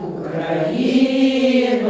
Україно,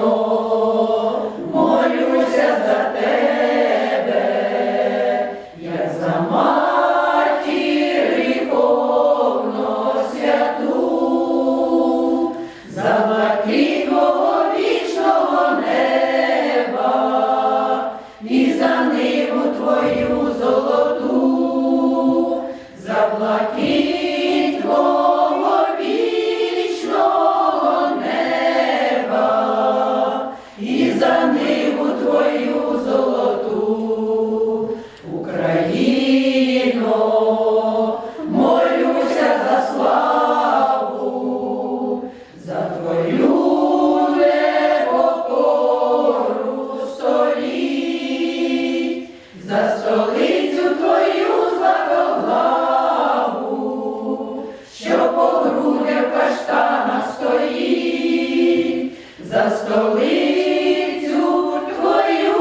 за столицю твою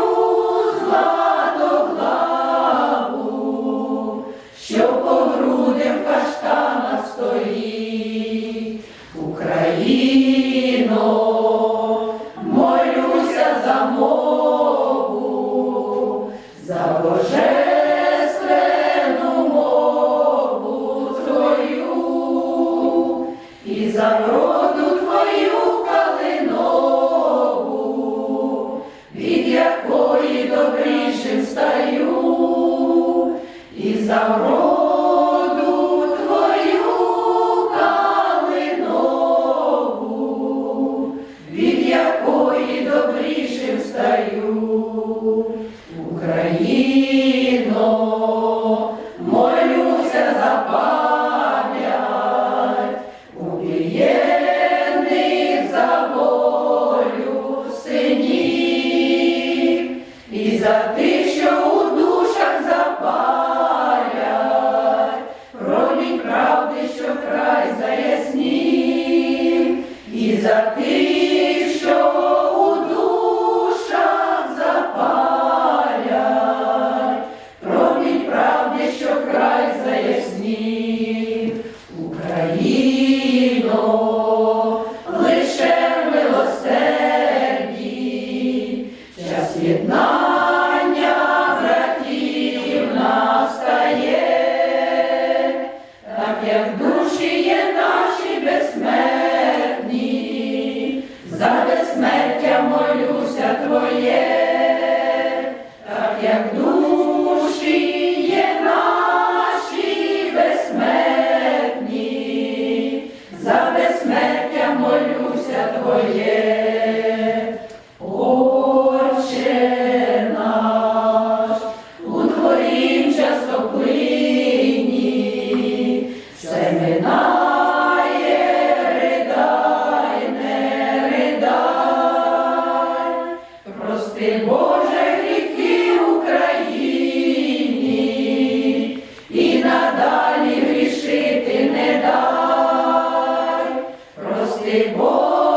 златоглаву, що по грудях каштана стоїть, Україно, молюся за мову, за мову твою і за якої добрішим стаю, і за вроду за тих, що у душах запалять, промінь правди, що край заяснів, і за тих, що у душах запалять, промінь правди, що край заяснів, за безсмертя молюся Твоє, так як душі є наші безсмертні, за безсмертя молюся Твоє. Отче наш, у Творім частоплині, temor.